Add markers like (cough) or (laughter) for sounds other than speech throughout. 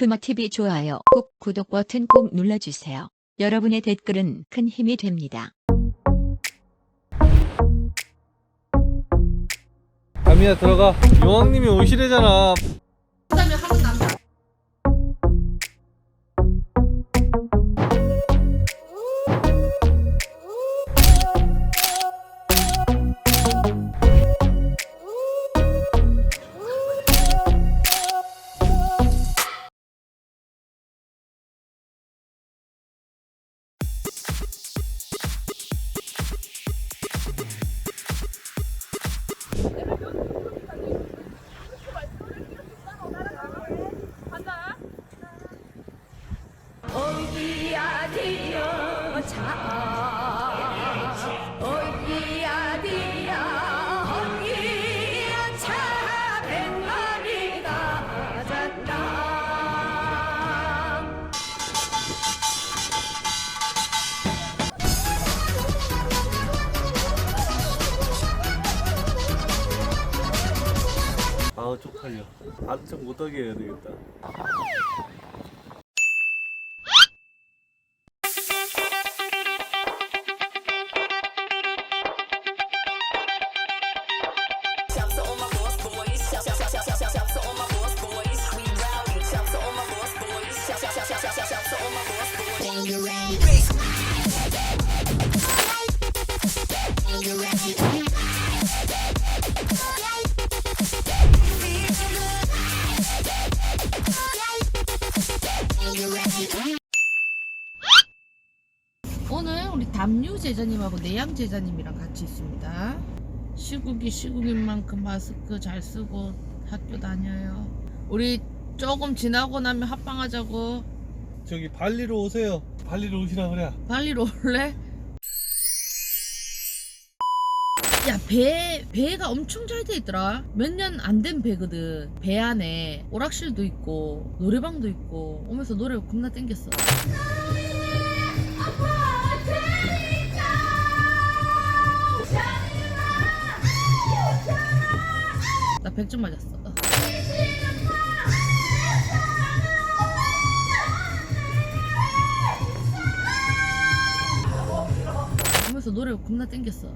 금어TV 좋아요 꼭 구독 버튼 꼭 눌러주세요. 여러분의 댓글은 큰 힘이 됩니다. 담이야 들어가 용왕님이 오시래잖아 그다음에 쪽팔려. 안청 못하게 해야 되겠다 담유 제자님하고 내양 제자님이랑 같이 있습니다. 시국이 시국인 만큼 마스크 잘 쓰고 학교 다녀요. 우리 조금 지나고 나면 합방하자고. 저기 발리로 오세요 발리로 오시라 그래 발리로 올래? 야, 배, 배가 엄청 잘 돼 있더라. 몇 년 안 된 배거든. 배 안에 오락실도 있고, 노래방도 있고, 오면서 노래 겁나 땡겼어. 나 100점 맞았어. 하면서 노래 겁나 땡겼어.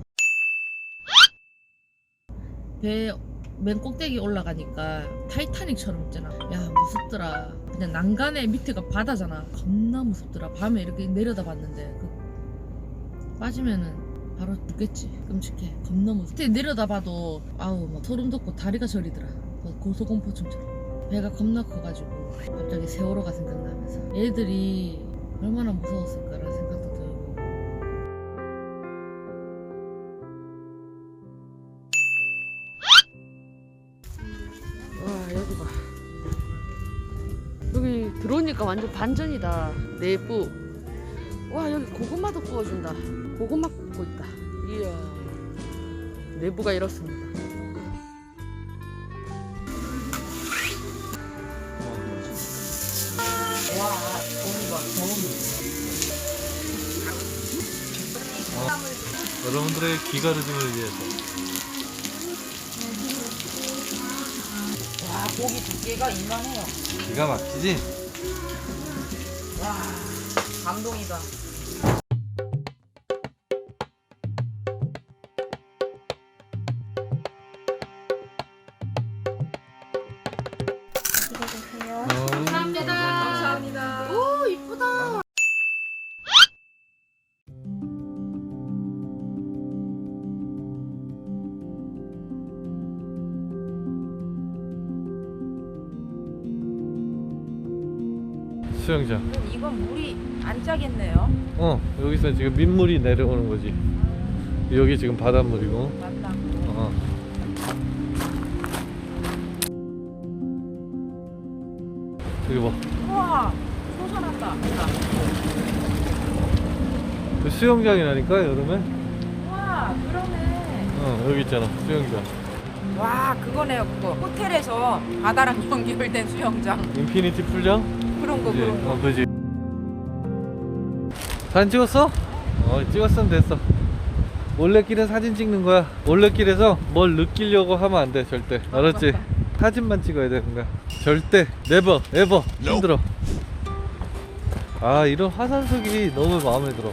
배 맨 꼭대기 올라가니까 타이타닉처럼 있잖아. 야 무섭더라. 그냥 난간의 밑에가 바다잖아. 겁나 무섭더라. 밤에 이렇게 내려다 봤는데 그 빠지면은 바로 죽겠지. 끔찍해. 겁나 무섭. 그때 내려다 봐도 아우 막 소름 돋고 다리가 저리더라. 뭐 고소공포증처럼. 배가 겁나 커가지고 갑자기 세월호가 생각나면서 애들이 얼마나 무서웠을까라는 생각도 들고 와 여기 봐 여기 들어오니까 완전 반전이다 내부 와 여기 고구마도 구워준다 고구마 굽고 있다. 이야. 내부가 이렇습니다. 와 돈이 봐 돈이 여러분들의 기가르짐을 위해서 와 고기 두께가 이만해요. 기가 막히지? 와 감동이다 수영장 이건 물이 안 짜겠네요. 어 여기서 지금 민물이 내려오는 거지 여기 지금 바닷물이고 맞다. 어. 여기 봐 우와, 솟아났다. 그 수영장이라니까 여름에 우와, 그러네. 어 여기 있잖아 수영장 와, 그거네요, 그거. 호텔에서 바다랑 연결된 수영장. 인피니티 풀장 그런 거, 그지? 그런 거. 어 그지 사진 찍었어? 어 찍었으면 됐어 올레길에 사진 찍는 거야 올레길에서 뭘 느끼려고 하면 안 돼 절대 알았지? 사진만 찍어야 되는 거야 절대 네버 에버 힘들어 아 이런 화산석이 너무 마음에 들어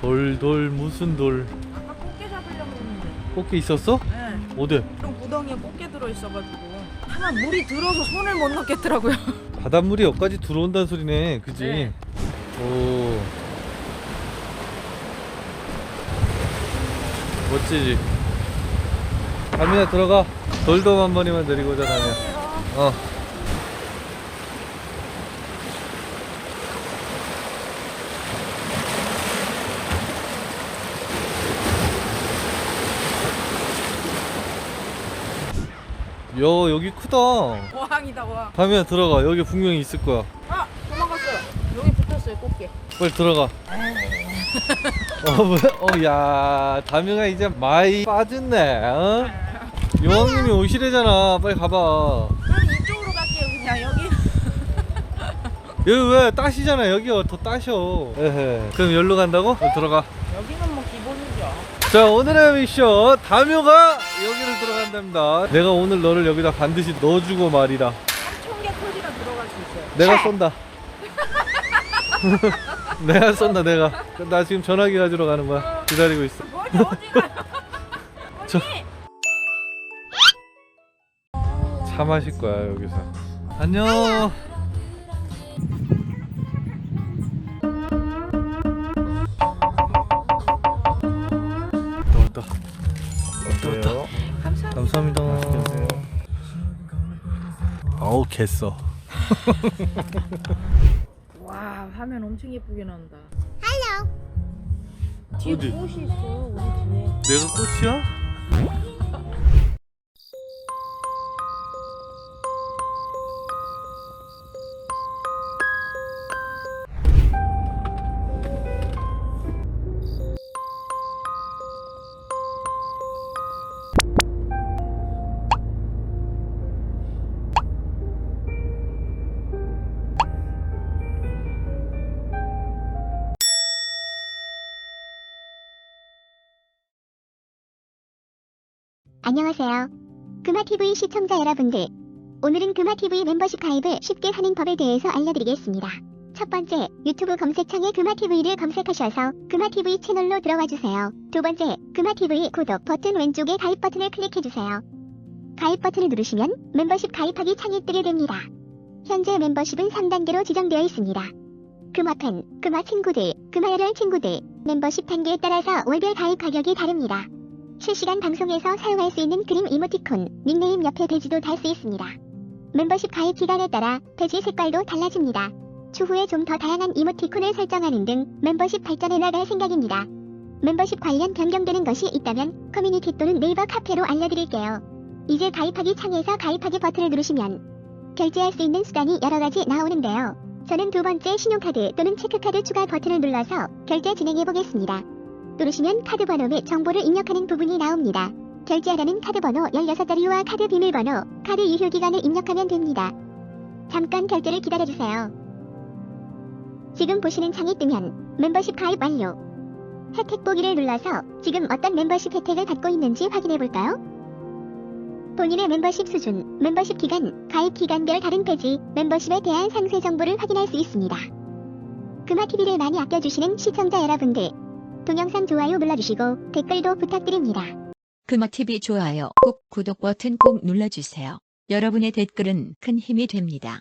돌 돌 무슨 돌 아까 꽃게 잡으려고 했는데. 꽃게 있었어? 네. 어디? 그럼 구덩이에 꽃게 들어 있어가지고 하나 물이 들어서 손을 못 넣겠더라고요. (laughs) 바닷물이 여기까지 들어온다는 소리네 그지? 네. 오. 멋지지? 다미야 들어가. 돌돔 한 마리만 데리고 오자 다미야. 어 야 여기 크다 어항이다 어항. 다미야 들어가 여기 분명히 있을 거야 아 도망갔어요. 여기 붙었어요 꽃게. 빨리 들어가. (laughs) 어, 뭐, 어, 야, 다명아 이제 많이 빠졌네. 어? 여왕님이 오시래잖아. 빨리 가봐. 그럼 이쪽으로 갈게요 그냥 여기. (laughs) 여기 왜 따시잖아. 여기요. 더 따셔. 에헤. 그럼 여기로 간다고? 어, 들어가. 자, 오늘의 미션. 다묘가 여기를 들어간답니다. 내가 오늘 너를 여기다 반드시 넣어주고 말이다. 삼천개 콜이나 들어갈 수 있어요. 내가 쏜다. (laughs) 내가 쏜다, 내가. 나 지금 전화기 가지러 가는 거야. 기다리고 있어. 뭐지 어디가? (laughs) 저- 차 마실 거야 여기서 안녕 개써 (laughs) 와 화면 엄청 예쁘게 나온다. 어디? 뒤에 꽃이 있어 우리 뒤에. 내가 꽃이야? 안녕하세요. 금화TV 시청자 여러분들. 오늘은 금화TV 멤버십 가입을 쉽게 하는 법에 대해서 알려드리겠습니다. 첫 번째, 유튜브 검색창에 금화TV를 검색하셔서 금화TV 채널로 들어와 주세요. 두 번째, 금화TV 구독 버튼 왼쪽에 가입 버튼을 클릭해 주세요. 가입 버튼을 누르시면 멤버십 가입하기 창이 뜨게 됩니다. 현재 멤버십은 3단계로 지정되어 있습니다. 금화팬, 금화 친구들, 금화열혈 친구들, 멤버십 단계에 따라서 월별 가입 가격이 다릅니다. 실시간 방송에서 사용할 수 있는 그림 이모티콘, 닉네임 옆에 배지도 달 수 있습니다. 멤버십 가입 기간에 따라 배지 색깔도 달라집니다. 추후에 좀 더 다양한 이모티콘을 설정하는 등 멤버십 발전해 나갈 생각입니다. 멤버십 관련 변경되는 것이 있다면 커뮤니티 또는 네이버 카페로 알려드릴게요. 이제 가입하기 창에서 가입하기 버튼을 누르시면 결제할 수 있는 수단이 여러 가지 나오는데요. 저는 두 번째 신용카드 또는 체크카드 추가 버튼을 눌러서 결제 진행해 보겠습니다. 누르시면 카드 번호 및 정보를 입력하는 부분이 나옵니다. 결제하라는 카드 번호 16자리와 카드 비밀번호, 카드 유효 기간을 입력하면 됩니다. 잠깐 결제를 기다려주세요. 지금 보시는 창이 뜨면 멤버십 가입 완료. 혜택 보기를 눌러서 지금 어떤 멤버십 혜택을 받고 있는지 확인해 볼까요? 본인의 멤버십 수준, 멤버십 기간, 가입 기간별 다른 페이지, 멤버십에 대한 상세 정보를 확인할 수 있습니다. 금화TV를 많이 아껴주시는 시청자 여러분들, 동영상 좋아요 눌러주시고 댓글도 부탁드립니다. 금화TV 좋아요 꼭 구독 버튼 꼭 눌러주세요. 여러분의 댓글은 큰 힘이 됩니다.